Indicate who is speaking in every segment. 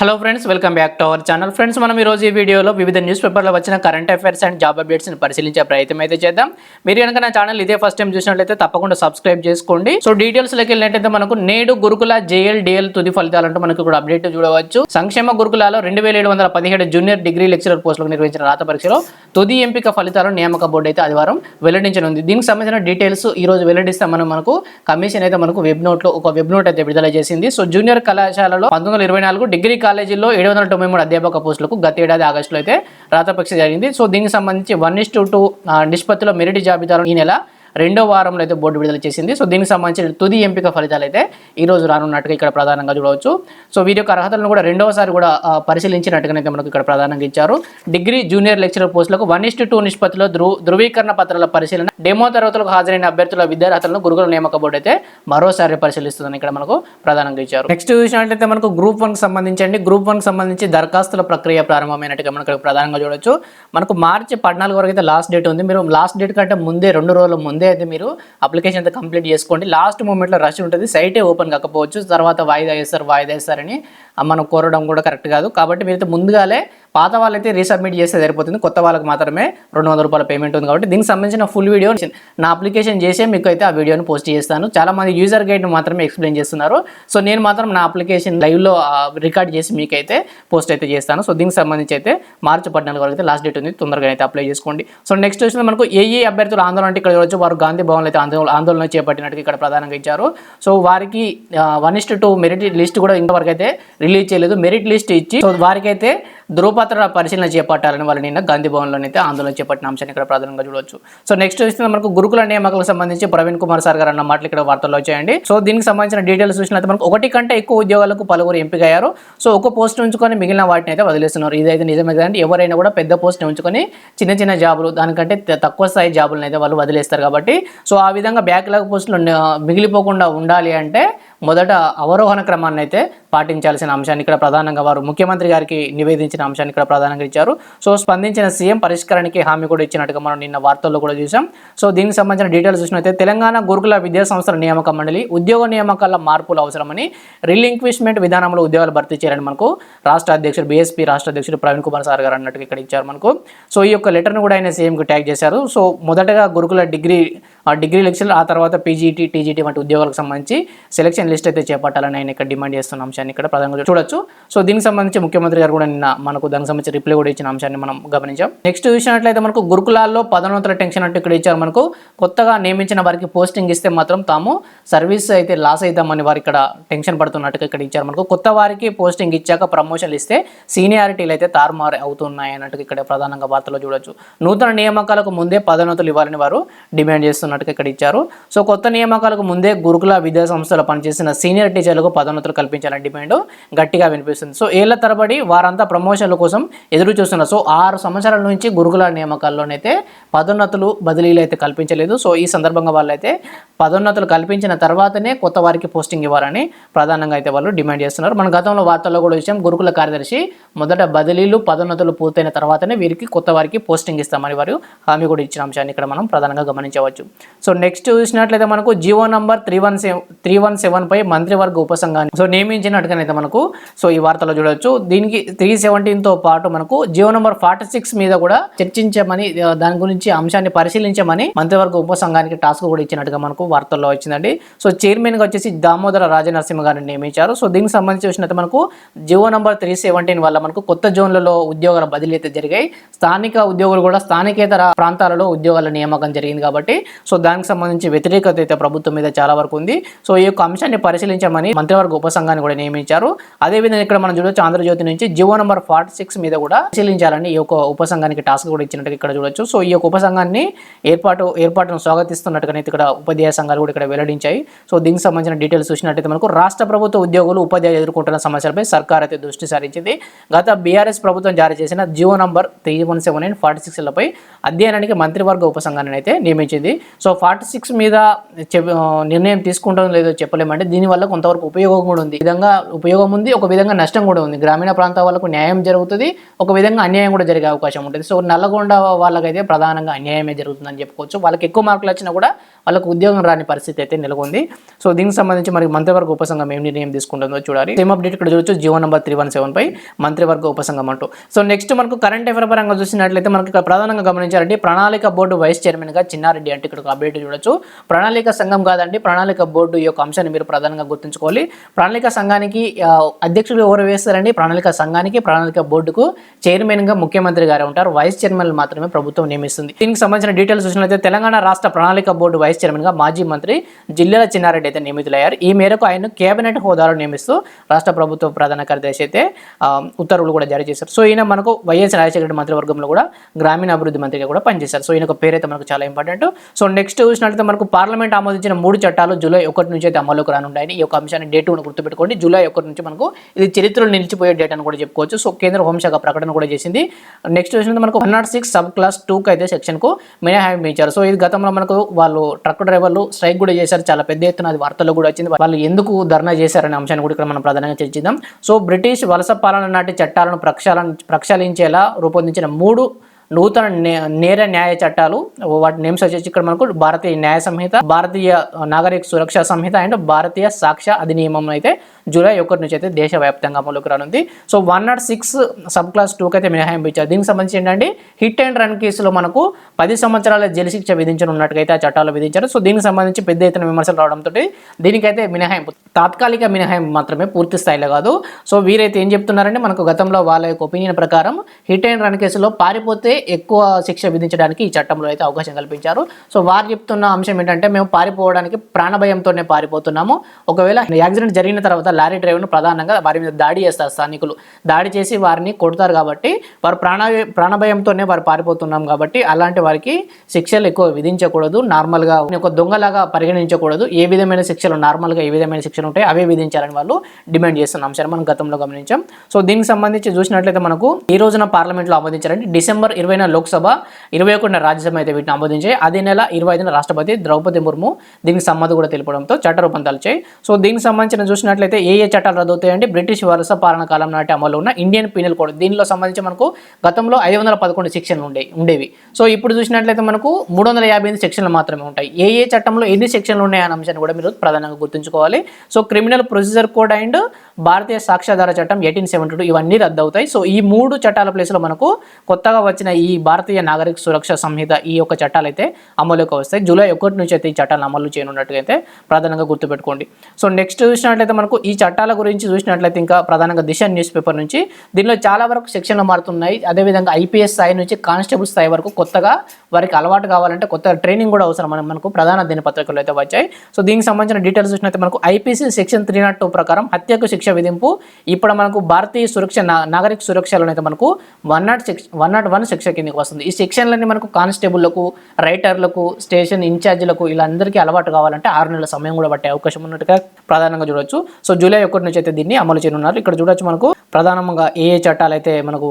Speaker 1: Hello friends welcome back to our channel friends మనం ఈ రోజు ఈ వీడియోలో వివిధ న్యూస్ పేపర్లో వచ్చిన కరెంట్ అఫైర్స్ అండ్ జాబ్ అప్డేట్స్ని పరిశీలించే ప్రయత్నం అయితే చేద్దాం. మీరు కనుక నా ఛానల్ ఇదే ఫస్ట్ టైం చూసినట్లయితే తప్పకుండా సబ్స్క్రైబ్ చేసుకోండి. సో డీటెయిల్స్లోకి వెళ్ళినట్టయితే మనకు నేడు గురుకుల జేఎల్ డిఎల్ తుది ఫలితాలంటూ మనకు కూడా అప్డేట్ చూడవచ్చు. సంక్షేమ గురుకులాలో రెండు వేల ఏడు వందల పదిహేడు జూనియర్ డిగ్రీ లెక్చరర్ పోస్టులకు నిర్వహించిన రాత పరీక్షలో తుది ఎంపిక ఫలితాలను నియామక బోర్డు అయితే ఆదివారం వెల్లడించనుంది. దీనికి సంబంధించిన డీటెయిల్స్ ఈ రోజు వెల్లడిస్తే. మనం మనకు కమిషన్ అయితే మనకు వెబ్ నోట్లో ఒక వెబ్ నోట్ అయితే విడుదల చేసింది. సో జూనియర్ కళాశాలలో పంతొమ్మిది ఇరవై నాలుగు డిగ్రీ కాలేజీలో ఏడు వందల తొంభై మూడు అధ్యాపక పోస్టులకు గత ఏడాది ఆగస్టులో అయితే రాత పరీక్ష జరిగింది. సో దీనికి సంబంధించి వన్ ఇస్ టు టూ నిష్పత్తిలో మెరిట్ జాబితాలో ఈ నెల రెండో వారంలో అయితే బోర్డు విడుదల చేసింది. సో దీనికి సంబంధించిన తుది ఎంపిక ఫలితాలు అయితే ఈ రోజు రానున్నట్టుగా ఇక్కడ ప్రధానంగా చూడవచ్చు. సో వీరి యొక్క అర్హతలను కూడా రెండవసారి కూడా ఆ, పరిశీలించినట్టుగానైతే మనకు ఇక్కడ ప్రధానంగా ఇచ్చారు. డిగ్రీ జూనియర్ లెక్చరర్ పోస్టులకు వన్ ఇస్ టూ నిష్పత్తిలో ధృవీకరణ పత్రాల పరిశీలన డెమో తరగతులకు హాజరైన అభ్యర్థుల విద్యార్హతలను గురుకుల నియామక బోర్డు అయితే మరోసారి పరిశీలిస్తుందని ఇక్కడ మనకు ప్రధానంగా ఇచ్చారు. నెక్స్ట్ చూసినట్లయితే మనకు గ్రూప్ వన్ సంబంధించండి. గ్రూప్ వన్ సంబంధించి దరఖాస్తుల ప్రక్రియ ప్రారంభమైనట్టుగా మనకు ఇక్కడ ప్రధానంగా చూడొచ్చు మనకు మార్చి పద్నాలుగు వరకు అయితే లాస్ట్ డేట్ ఉంది. మీరు లాస్ట్ డేట్ కంటే ముందే రెండు రోజుల ముందు అయితే మీరు అప్లికేషన్ అయితే కంప్లీట్ చేసుకోండి. లాస్ట్ మూమెంట్లో రష్ ఉంటుంది. సైటే ఓపెన్ కాకపోవచ్చు. తర్వాత వాయిదా వేస్తారు వాయిదా వేస్తారని మనం కోరడం కూడా కరెక్ట్ కాదు. కాబట్టి మీరైతే ముందుగాలే పాత వాళ్ళైతే రీసబ్మిట్ చేస్తే సరిపోతుంది. కొత్త వాళ్ళకి మాత్రమే రెండు వందల రూపాయల పేమెంట్ ఉంది కాబట్టి దీనికి సంబంధించిన ఫుల్ వీడియో నా అప్లికేషన్ చేసే మీకు అయితే ఆ వీడియోని పోస్ట్ చేస్తాను. చాలా మంది యూజర్ గైడ్ని మాత్రమే ఎక్స్ప్లెయిన్ చేస్తున్నారు. సో నేను మాత్రం నా అప్లికేషన్ లైవ్లో రికార్డ్ చేసి మీకైతే పోస్ట్ అయితే చేస్తాను. సో దీనికి సంబంధించి అయితే మార్చి పద్నాలుగు వరకు అయితే లాస్ట్ డేట్ ఉంది. తొందరగా అయితే అప్లై చేసుకోండి. సో నెక్స్ట్ వచ్చిన మనకు ఏ ఏ అభ్యర్థులు ఆందోళన అంటే ఇక్కడ వచ్చి వారు గాంధీ భవన్లో అయితే ఆందోళన ఆందోళన చేపట్టినట్టు ఇక్కడ ప్రధానంగా ఇచ్చారు. సో వారికి one is two merit list కూడా ఇంతవరకు అయితే రిలీజ్ చేయలేదు. మెరిట్ లిస్ట్ ఇచ్చి సో వారికైతే ధృవపత్ర పరిశీలన చేపట్టాలని వాళ్ళు నిన్న గాంధీ భవన్లో అయితే ఆందోళన చేపట్టిన అంశాన్ని ఇక్కడ ప్రధానంగా చూడవచ్చు సో నెక్స్ట్ చూస్తే మనకు గురుకుల నియామకాలకు సంబంధించి ప్రవీణ్ కుమార్ సార్ గారు అన్న మాటలు ఇక్కడ వార్తల్లో వచ్చాయండి. సో దీనికి సంబంధించిన డీటెయిల్స్ చూసినట్టు మనకు ఒకటి కంటే ఎక్కువ ఉద్యోగాలకు పలువురు ఎంపిక అయ్యారు సో ఒక పోస్ట్ ఉంచుకొని మిగిలిన వాటిని అయితే వదిలేస్తున్నారు. ఇదైతే నిజమే కదండి. ఎవరైనా కూడా పెద్ద పోస్ట్ ఉంచుకొని చిన్న చిన్న జాబులు దానికంటే తక్కువ స్థాయి జాబులను అయితే వాళ్ళు వదిలేస్తారు కాబట్టి. సో ఆ విధంగా బ్యాక్లాగ్ పోస్టులు మిగిలిపోకుండా ఉండాలి అంటే మొదట అవరోహణ క్రమాన్ని అయితే పాటించాల్సిన అంశాన్ని ఇక్కడ ప్రధానంగా వారు ముఖ్యమంత్రి గారికి నివేదించిన అంశాన్ని ఇక్కడ ప్రధానంగా ఇచ్చారు. సో స్పందించిన సీఎం పరిష్కారానికి హామీ కూడా ఇచ్చినట్టుగా మనం నిన్న వార్తల్లో కూడా చూసాం. సో దీనికి సంబంధించిన డీటెయిల్స్ చూసినట్లయితే తెలంగాణ గురుకుల విద్యా సంస్థల నియామక మండలి ఉద్యోగ నియామకాల మార్పులు అవసరమని రిలింక్విష్మెంట్ విధానంలో ఉద్యోగాలు భర్తీ చేయాలని మనకు రాష్ట్ర అధ్యక్షుడు బీఎస్పీ రాష్ట్ర అధ్యక్షుడు ప్రవీణ్ కుమార్ సార్ గారు అన్నట్టుగా ఇక్కడ ఇచ్చారు మనకు. సో ఈ యొక్క లెటర్ను కూడా ఆయన సీఎంకి ట్యాగ్ చేశారు. సో మొదటగా గురుకుల డిగ్రీ ఆ డిగ్రీ లెక్చర్ ఆ తర్వాత పీజీటీ టీజీటీ వంటి ఉద్యోగాలకు సంబంధించి సెలక్షన్ లిస్ట్ అయితే చేపట్టాలని ఆయన ఇక్కడ డిమాండ్ చేస్తున్న అంశం అంశాన్ని ఇక్కడ ప్రధానంగా చూడొచ్చు. సో దీనికి సంబంధించి ముఖ్యమంత్రి గారు కూడా నిన్న మనకు దానికి సంబంధించి రిప్లై కూడా ఇచ్చిన అంశాన్ని మనం గమనించాం. నెక్స్ట్ చూసినట్లయితే మనకు గురుకులాల్లో పదోన్నతుల టెన్షన్ అంటూ ఇక్కడ ఇచ్చారు మనకు. కొత్తగా నియమించిన వారికి పోస్టింగ్ ఇస్తే మాత్రం తాము సర్వీస్ అయితే లాస్ అవుతామని వారు ఇక్కడ టెన్షన్ పడుతున్నట్టుగా ఇక్కడ ఇచ్చారు మనకు. కొత్త వారికి పోస్టింగ్ ఇచ్చాక ప్రమోషన్లు ఇస్తే సీనియారిటీలు అయితే తారుమారు అవుతున్నాయి అన్నట్టుగా ఇక్కడ ప్రధానంగా వార్తలో చూడొచ్చు. నూతన నియామకాలకు ముందే పదోన్నతులు ఇవ్వాలని వారు డిమాండ్ చేస్తున్నట్టుగా ఇక్కడ ఇచ్చారు. సో కొత్త నియామకాలకు ముందే గురుకుల విద్యా సంస్థలో పనిచేసిన సీనియర్ టీచర్లకు పదోన్నతులు కల్పించాలని డిమాండ్ గట్టిగా వినిపిస్తుంది. సో ఏళ్ళ తరబడి వారంతా ప్రమోషన్ల కోసం ఎదురు చూస్తున్నారు. సో ఆరు సంవత్సరాల నుంచి గురుకుల నియామకాల్లోనైతే పదోన్నతులు బదిలీలు అయితే కల్పించలేదు. సో ఈ సందర్భంగా వాళ్ళైతే పదోన్నతులు కల్పించిన తర్వాతనే కొత్త వారికి పోస్టింగ్ ఇవ్వాలని ప్రధానంగా అయితే వాళ్ళు డిమాండ్ చేస్తున్నారు. మన గతంలో వార్తల్లో కూడా విషయం గురుకుల కార్యదర్శి మొదట బదిలీలు పదోన్నతులు పూర్తయిన తర్వాతనే వీరికి కొత్త వారికి పోస్టింగ్ ఇస్తామని వారు హామీ కూడా ఇచ్చిన అంశాన్ని ఇక్కడ మనం ప్రధానంగా గమనించవచ్చు. సో నెక్స్ట్ చూసినట్లయితే మనకు GO number three one seven three one seven పై మంత్రివర్గ ఉపసంఘాన్ని సో నియమించినట్టుగానైతే మనకు. సో ఈ వార్తలో చూడవచ్చు దీనికి త్రీ తో పాటు మనకు జీవో నంబర్ ఫార్టీ సిక్స్ మీద కూడా చర్చించమని దాని గురించి అంశాన్ని పరిశీలించమని మంత్రివర్గ ఉపసంఘానికి టాస్క్ కూడా ఇచ్చినట్టుగా మనకు వార్తల్లో వచ్చిందండి. సో చైర్మన్గా వచ్చేసి దామోదర రాజనరసింహ గారిని నియమించారు. సో దీనికి సంబంధించి వచ్చినట్టు మనకు జియో నంబర్ త్రీ సెవెంటీన్ వల్ల మనకు కొత్త జోన్లలో ఉద్యోగాల బదిలీ అయితే జరిగాయి. స్థానిక ఉద్యోగులు కూడా స్థానికేతర ప్రాంతాలలో ఉద్యోగాల నియామకం జరిగింది కాబట్టి సో దానికి సంబంధించి వ్యతిరేకత అయితే ప్రభుత్వం మీద చాలా వరకు ఉంది. సో ఈ యొక్క అంశాన్ని పరిశీలించమని మంత్రివర్గ ఉపసంఘాన్ని కూడా నియమించారు. నియమించారు. అదేవిధంగా ఇక్కడ మనం చూడొచ్చు ఆంధ్రజ్యోతి నుంచి జీవో నంబర్ ఫార్టీ సిక్స్ మీద కూడా పరిశీలించాలని ఈ యొక్క ఉపసంఘానికి టాస్క్ కూడా ఇచ్చినట్టు ఇక్కడ చూడొచ్చు. సో ఈ యొక్క ఉపసంఘాన్ని ఏర్పాటు ఏర్పాటును స్వాగతిస్తున్నట్టుగా ఇక్కడ ఉపాధ్యాయ సంఘాలు కూడా ఇక్కడ వెల్లడించాయి. సో దీనికి సంబంధించిన డీటెయిల్స్ చూసినట్టయితే మనకు రాష్ట్ర ప్రభుత్వ ఉద్యోగులు ఉపాధ్యాయులు ఎదుర్కొంటున్న సమస్యలపై సర్కార్ అయితే దృష్టి సారించింది. గత బీఆర్ఎస్ ప్రభుత్వం జారీ చేసిన GO number three one seven nine forty సిక్స్లపై అధ్యయనానికి మంత్రివర్గ ఉపసంఘాన్ని అయితే నియమించింది. సో ఫార్టీ సిక్స్ మీద నిర్ణయం తీసుకుంటాం లేదో చెప్పలేమంటే దీనివల్ల కొంతవరకు ఉపయోగం కూడా ఉంది. విధంగా ఉపయోగం ఉంది. ఒక విధంగా నష్టం కూడా ఉంది. గ్రామీణ ప్రాంతాల వాళ్ళకు న్యాయం జరుగుతుంది. ఒక విధంగా అన్యాయం కూడా జరిగే అవకాశం ఉంటుంది. సో నల్లగొండ వాళ్ళకైతే ప్రధానంగా అన్యాయమే జరుగుతుందని చెప్పుకోవచ్చు. వాళ్ళకి ఎక్కువ మార్కులు వచ్చినా కూడా వాళ్ళకు ఉద్యోగం రాని పరిస్థితి అయితే నెలకొంది. సో దీనికి సంబంధించి మరి మంత్రివర్గ ఉపసంఘం ఏం నిర్ణయం తీసుకుంటుందో చూడాలి. సేమ్ అప్డేట్ ఇక్కడ చూడొచ్చు. GO number three one seven పై మంత్రివర్గ ఉపసంఘం అంటూ. సో నెక్స్ట్ మనకు కరెంట్ అఫేర్ పరంగా చూసినట్లయితే మనకి ఇక్కడ ప్రధానంగా గమనించాలంటే ప్రణాళిక బోర్డు వైస్ చైర్మన్గా చిన్నారెడ్డి అంటే ఇక్కడ అప్డేట్ చూడొచ్చు. ప్రణాళిక సంఘం కాదండి. ప్రణాళిక బోర్డు ఈ యొక్క అంశాన్ని మీరు ప్రధానంగా గుర్తుంచుకోవాలి. ప్రణాళిక సంఘానికి సంఘానికి అధ్యక్షులు ఎవరు వేస్తారండి ప్రణాళిక సంఘానికి ప్రణాళిక బోర్డుకు చైర్మన్గా ముఖ్యమంత్రి గారు ఉంటారు. వైస్ చైర్మన్ మాత్రమే ప్రభుత్వం నియమిస్తుంది. దీనికి సంబంధించిన డీటెయిల్స్ చూసినట్లయితే తెలంగాణ రాష్ట్ర ప్రణాళిక బోర్డు వైస్ చైర్మన్గా మాజీ మంత్రి జిల్లాల చిన్నారెడ్డి అయితే నియమితులయ్యారు. ఈ మేరకు ఆయన కేబినెట్ హోదాలో నియమిస్తూ రాష్ట్ర ప్రభుత్వ ప్రధాన కార్యదర్శి అయితే ఉత్తర్వులు కూడా జారీ చేశారు. సో ఈయన మనకు వైఎస్ రాజశేఖర రెడ్డి మంత్రివర్గంలో కూడా గ్రామీణాభివృద్ధి మంత్రిగా కూడా పనిచేశారు. సో ఈయన ఒక పేరు అయితే మనకు చాలా ఇంపార్టెంట్. సో నెక్స్ట్ చూసినట్లయితే మనకు పార్లమెంట్ ఆమోదించిన మూడు చట్టాలు జూలై ఒకటి నుంచి అయితే అమలుకు రానున్నాయని ఈ యొక్క అంశాన్ని డేట్ గుర్తుపెట్టుకోండి. జూలై ఒకటి నుంచి మనకు ఇది చరిత్రలో నిలిచిపోయే డేట్ అని కూడా చెప్పుకోవచ్చు. సో కేంద్ర హోంశాఖ ప్రకటన కూడా చేసింది. నెక్స్ట్ వచ్చినది మనకు one nought six sub class టూకి అయితే సెక్షన్కు మినహాయింపు ఇచ్చారు. సో ఇది గతంలో మనకు వాళ్ళు ట్రక్ డ్రైవర్లు స్ట్రైక్ కూడా చేశారు. చాలా పెద్ద ఎత్తున అది వార్తల్లో కూడా వచ్చింది. వాళ్ళు ఎందుకు ధర్నా చేశారనే అంశాన్ని కూడా ఇక్కడ మనం ప్రధానంగా చర్చిద్దాం. సో బ్రిటిష్ వలస పాలన నాటి చట్టాలను ప్రక్షాళన ప్రక్షాళించేలా రూపొందించిన మూడు నూతన నే- నేర న్యాయ చట్టాలు. వాటి నేమ్స్ వచ్చేసి ఇక్కడ మనకు భారతీయ న్యాయ సంహిత భారతీయ నాగరిక సురక్షా సంహిత అండ్ భారతీయ సాక్ష్య అధినియమం అయితే జూలై ఒకటి నుంచి అయితే దేశవ్యాప్తంగా అమలుకు రానుంది. So one nought six sub class టూకి అయితే మినహాయింపు ఇచ్చారు దీనికి సంబంధించి ఏంటంటే హిట్ అండ్ రన్ కేసులో మనకు పది సంవత్సరాల జైలు శిక్ష విధించనున్నట్టుగా ఆ చట్టాలు విధించారు. సో దీనికి సంబంధించి పెద్ద ఎత్తున విమర్శలు రావడంతో దీనికైతే మినహాయింపు తాత్కాలిక మినహాయింపు మాత్రమే పూర్తి స్థాయిలో కాదు. సో వీరైతే ఏం చెప్తున్నారంటే మనకు గతంలో వాళ్ళ యొక్క ఒపీనియన్ ప్రకారం హిట్ అండ్ రన్ కేసులో పారిపోతే ఎక్కువ శిక్ష విధించడానికి ఈ చట్టంలో అయితే అవకాశం కల్పించారు. సో వారు చెప్తున్న అంశం ఏంటంటే మేము పారిపోవడానికి ప్రాణభయంతోనే పారిపోతున్నాము. ఒకవేళ యాక్సిడెంట్ జరిగిన తర్వాత లారీ డ్రైవర్ను ప్రధానంగా వారి మీద దాడి చేస్తారు స్థానికులు. దాడి చేసి వారిని కొడతారు కాబట్టి వారు ప్రాణ ప్రాణభయంతోనే వారు పారిపోతున్నాం కాబట్టి అలాంటి వారికి శిక్షలు ఎక్కువ విధించకూడదు. నార్మల్గా ఒక దొంగలాగా పరిగణించకూడదు. ఏ విధమైన శిక్షలు నార్మల్గా ఏ విధమైన శిక్షలు ఉంటాయి అవే విధించాలని వాళ్ళు డిమాండ్ చేస్తున్న అంశాన్ని మనం గతంలో గమనించాం. సో దీనికి సంబంధించి చూసినట్లయితే మనకు ఈ రోజున పార్లమెంట్లో ఆమోదించారంటే డిసెంబర్ ఇరవైన లోక్సభ ఇరవై ఒకటిన రాజ్యసభ అయితే వీటిని ఆమోదించాయి. అదే నెల ఇరవై ఐదున రాష్ట్రపతి ద్రౌపది ముర్ము దీనికి సమ్మతి కూడా తెలపడంతో చట్టరూపం తలచాయి. సో దీనికి సంబంధించిన చూసినట్లయితే ఏ ఏ చట్టాలు రద్దవుతాయంటే బ్రిటిష్ వలస పాలన కాలం నాటి అమలు ఉన్న ఇండియన్ పీనల్ కోడ్. దీనిలో సంబంధించి మనకు గతంలో ఐదు వందల పదకొండు సెక్షన్లు ఉండే ఉండేవి. సో ఇప్పుడు చూసినట్లయితే మనకు మూడు వందల యాభై ఎనిమిది సెక్షన్లు మాత్రమే ఉంటాయి. ఏ ఏ చట్టంలో ఎన్ని సెక్షన్లు ఉన్నాయనే అంశాన్ని కూడా మీరు ప్రధానంగా గుర్తుంచుకోవాలి. So criminal procedure code and భారతీయ సాక్ష్యాధార చట్టం ఎయిటీన్ సెవెంటీ టూ ఇవన్నీ రద్దు అవుతాయి సో ఈ మూడు చట్టాల ప్లేస్లో మనకు కొత్తగా వచ్చిన ఈ భారతీయ నాగరిక సురక్ష సంహిత ఈ యొక్క చట్టాలు అయితే అమలుకి వస్తాయి. జూలై ఒకటి నుంచి అయితే ఈ చట్టాలను అమలు చేయనున్నట్టుగా అయితే ప్రధానంగా గుర్తుపెట్టుకోండి. సో నెక్స్ట్ చూసినట్లయితే మనకు ఈ ఈ చట్టాల గురించి చూసినట్లయితే ఇంకా ప్రధానంగా దిశ న్యూస్ పేపర్ నుంచి దీనిలో చాలా వరకు సెక్షన్లు మారుతున్నాయి. అదేవిధంగా ఐపీఎస్ స్థాయి నుంచి కానిస్టేబుల్ స్థాయి వరకు కొత్తగా వారికి అలవాటు కావాలంటే కొత్త ట్రైనింగ్ కూడా అవసరం. మనకు ప్రధాన దినపత్రికలు అయితే వచ్చాయి. సో దీనికి సంబంధించిన డీటెయిల్స్ చూసినట్లయితే మనకు IPC section three nought two ప్రకారం హత్యకు శిక్ష విధింపు. ఇప్పుడు మనకు భారతీయ సురక్ష నా- నాగరిక సురక్షలోనైతే మనకు one nought six one nought one శిక్ష కిందకి వస్తుంది. ఈ సెక్షన్లన్నీ మనకు కానిస్టేబుల్లకు రైటర్లకు స్టేషన్ ఇన్ఛార్జీలకు వీళ్ళందరికీ అలవాటు కావాలంటే ఆరు నెలల సమయం కూడా పట్టే అవకాశం ఉన్నట్టుగా ప్రధానంగా చూడొచ్చు. సో జూలై ఒకటి నుంచి అయితే దీన్ని అమలు చేయనున్నారు. ఇక్కడ చూడొచ్చు మనకు ప్రధానంగా ఏ ఏ చట్టాలు అయితే మనకు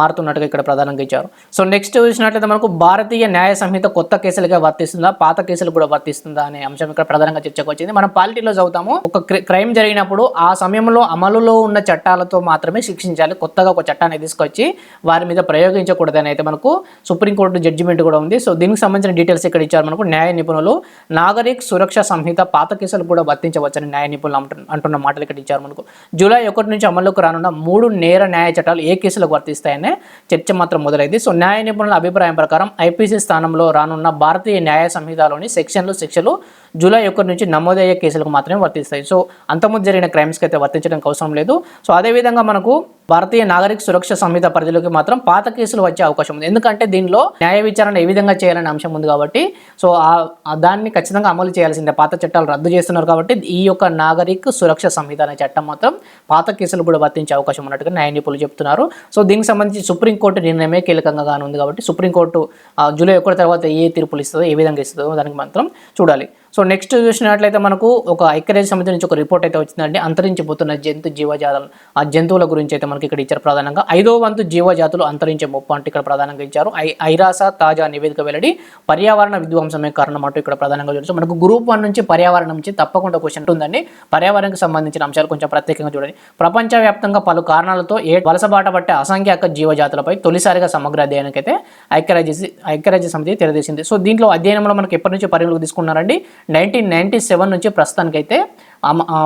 Speaker 1: మారుతున్నట్టుగా ఇక్కడ ప్రధానంగా ఇచ్చారు. సో నెక్స్ట్ చూసినట్లయితే మనకు భారతీయ న్యాయ సంహిత కొత్త కేసులుగా వర్తిస్తుందా పాత కేసులు కూడా వర్తిస్తుందా అనే అంశం ఇక్కడ ప్రధానంగా చర్చకు వచ్చింది. మనం పాలిటీలో చదువుతాము. ఒక క్రైమ్ జరిగినప్పుడు ఆ సమయంలో అమలులో ఉన్న చట్టాలతో మాత్రమే శిక్షించాలి. కొత్తగా ఒక చట్టాన్ని తీసుకొచ్చి వారి మీద ప్రయోగించకూడదని అయితే మనకు సుప్రీంకోర్టు జడ్జిమెంట్ కూడా ఉంది. సో దీనికి సంబంధించిన డీటెయిల్స్ ఇక్కడ ఇచ్చారు మనకు న్యాయ నిపుణులు. నాగరిక్ సురక్ష సంహిత పాత కేసులు కూడా వర్తించవచ్చని న్యాయ నిపుణులు అంటున్న మాటలు ఇక్కడ ఇచ్చారు మనకు. జూలై ఒకటి నుంచి అమల్లోకి రానున్న మూడు నేర న్యాయ చట్టాలు ఏ కేసులకు వర్తిస్తాయనే చర్చ మాత్రం మొదలైంది. సో న్యాయ నిపుణుల అభిప్రాయం ప్రకారం ఐపీసీ స్థానంలో రానున్న భారతీయ న్యాయ సంహితలోని సెక్షన్లు శిక్షలు జూలై ఒకటి నుంచి నమోదయ్యే కేసులకు మాత్రమే వర్తిస్తాయి. సో అంతకుముందు జరిగిన క్రైమ్స్కి అయితే వర్తించడానికి అవసరం లేదు. సో అదేవిధంగా మనకు భారతీయ నాగరిక సురక్ష సంహిత పరిధిలోకి మాత్రం పాత కేసులు వచ్చే అవకాశం ఉంది. ఎందుకంటే దీనిలో న్యాయ విచారణ ఏ విధంగా చేయాలనే అంశం ఉంది కాబట్టి సో ఆ- దాన్ని ఖచ్చితంగా అమలు చేయాల్సిందే. పాత చట్టాలు రద్దు చేస్తున్నారు కాబట్టి ఈ యొక్క నాగరిక సురక్ష సంహిత అనే చట్టం మాత్రం పాత కేసులు కూడా వర్తించే అవకాశం ఉన్నట్టుగా న్యాయ నిపుణులు చెప్తున్నారు. సో దీనికి సంబంధించి సుప్రీంకోర్టు నిర్ణయమే కీలకంగా కానుంది ఉంది కాబట్టి సుప్రీంకోర్టు జూలై ఒకటి తర్వాత ఏ తీర్పులు ఇస్తుందో ఏ విధంగా ఇస్తుందో దానికి మాత్రం చూడాలి. సో నెక్స్ట్ చూసినట్లయితే మనకు ఒక ఐక్యరాజ్య సమితి నుంచి ఒక రిపోర్ట్ అయితే వచ్చిందండి. అంతరించిపోతున్న జంతు జీవజాతాలు ఆ జంతువుల గురించి అయితే మనకి ఇక్కడ ఇచ్చారు ప్రధానంగా. ఐదో వంతు జీవజాతులు అంతరించే ముప్పు అంటే ఇక్కడ ప్రధానంగా ఇచ్చారు. ఐ ఐరాస తాజా నివేదిక వెల్లడి పర్యావరణ విధ్వంసమే కారణం అంటూ ఇక్కడ ప్రధానంగా చూడొచ్చు. మనకు గ్రూప్ వన్ నుంచి పర్యావరణం నుంచి తప్పకుండా క్వశ్చన్ ఉంటుందండి. పర్యావరణానికి సంబంధించిన అంశాలు కొంచెం ప్రత్యేకంగా చూడండి. ప్రపంచవ్యాప్తంగా పలు కారణాలతో ఏ వలసబాట పట్టే అసంఖ్యాక జీవజాతులపై తొలిసారిగా సమగ్ర అధ్యయనానికి అయితే ఐక్యరాజ్య ఐక్యరాజ్య సమితి తెలియజేసింది సో దీంట్లో అధ్యయనంలో మనకి ఎప్పటి నుంచి పరిగణలోకి తీసుకున్నారండి. నైన్టీన్ నైన్టీ సెవెన్ నుంచి ప్రస్తుతానికైతే అయితే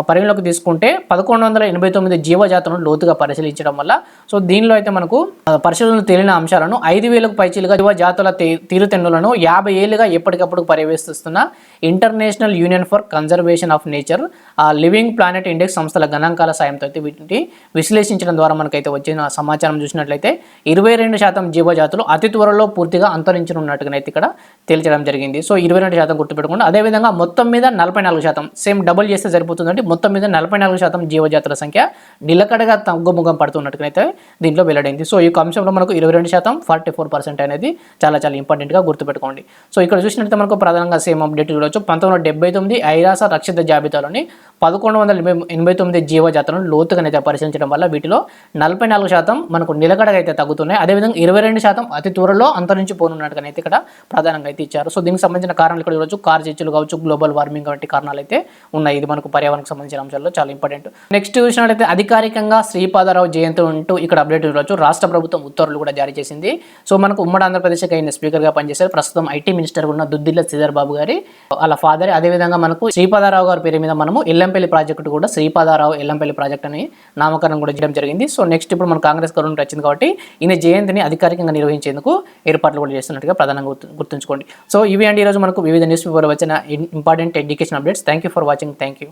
Speaker 1: పరిగణలోకి తీసుకుంటే పదకొండు వందల ఎనభై తొమ్మిది జీవజాతను లోతుగా పరిశీలించడం వల్ల సో దీనిలో అయితే మనకు పరిశీలనలు తేలిన అంశాలను ఐదు వేలకు పైచీలుగా జీవజాతుల తీరుతెన్నులను యాభై ఏళ్ళుగా ఎప్పటికప్పుడు పర్యవేక్షిస్తున్న international union for conservation of nature ఆ లివింగ్ ప్లానెట్ ఇండెక్స్ సంస్థల గణాంకాల సాయంతో అయితే వీటిని విశ్లేషించడం ద్వారా మనకైతే వచ్చిన సమాచారం చూసినట్లయితే ఇరవై రెండు శాతం జీవజాతులు అతి త్వరలో పూర్తిగా అంతరించనున్నట్టుగా అయితే ఇక్కడ తేల్చడం జరిగింది. సో ఇరవై రెండు శాతం గుర్తుపెట్టుకోండి. అదేవిధంగా మొత్తం మీద నలభై నాలుగు శాతం సేమ్ డబుల్ చేస్తే సరిపోతుందంటే మొత్తం మీద నలభై నాలుగు శాతం జీవజాతుల సంఖ్య నిలకడగా తగ్గుముఖం పడుతున్నట్టుగానైతే దీంట్లో వెల్లడైంది. సో ఈ అంశంలో మనకు ఇరవై రెండు శాతం ఫార్టీ ఫోర్ పర్సెంట్ అనేది చాలా చాలా ఇంపార్టెంట్గా గుర్తుపెట్టుకోండి. సో ఇక్కడ చూసినట్లయితే మనకు ప్రధానంగా సేమ్ అప్డేట్ చూడవచ్చు పంతొమ్మిది వందల డెబ్బై తొమ్మిది ఐరాస రక్షిత జాబితాలోని పదకొండు వందల ఎనభై ఎనభై తొమ్మిది జీవజాతులను అయితే పరిశీలించడం వల్ల వీటిలో నలభై నాలుగు శాతం మనకు నిలకడగా అయితే తగ్గుతున్నాయి. అదేవిధంగా ఇరవై రెండు శాతం అతి త్వరలో అంతరించిపోనున్నట్టుగా అయితే ఇక్కడ ప్రధానంగా అయితే ఇచ్చారు. సో దీనికి సంబంధించిన కారణాలు ఇక్కడ ఇవ్వచ్చు కార్ చర్చలు కావచ్చు గ్లోబల్ వార్మింగ్ వంటి కారణాలు అయితే ఉన్నాయి. ఇది మనకు పర్యావరణకు సంబంధించిన అంశాల్లో చాలా ఇంపార్టెంట్. నెక్స్ట్ చూసినట్లయితే అధికారికంగా శ్రీపాదరావు జయంతి ఉంటూ ఇక్కడ అప్డేట్ చూడవచ్చు రాష్ట్ర ప్రభుత్వం ఉత్తర్వులు కూడా జారీ చేసింది. సో మనకు ఉమ్మడి ఆంధ్రప్రదేశ్కి అయిన స్పీకర్గా పనిచేశారు. ప్రస్తుతం ఐటీ మినిస్టర్ ఉన్న దుద్దిల్ల శ్రీధర్ బాబు గారి వాళ్ళ ఫాదర్. అదేవిధంగా మనకు శ్రీపాదరావు గారి పేరు మీద మనము ఎల్లంపల్లి ప్రాజెక్టు కూడా శ్రీపాదారావు ఎల్లంపల్లి ప్రాజెక్ట్ అని నామకరణం కూడా చేయడం జరిగింది. సో నెక్స్ట్ ఇప్పుడు మన కాంగ్రెస్ గవర్నమెంట్ వచ్చింది కాబట్టి ఈయన జయంతిని అధికారికంగా నిర్వహించేందుకు ఏర్పాట్లు కూడా చేస్తున్నట్టుగా ప్రధానంగా గుర్తు- గుర్తుంచుకోండి. సో ఇవి అండి ఈరోజు మనకు వివిధ న్యూస్ పేపర్ వచ్చిన important education updates. Thank you for watching. Thank you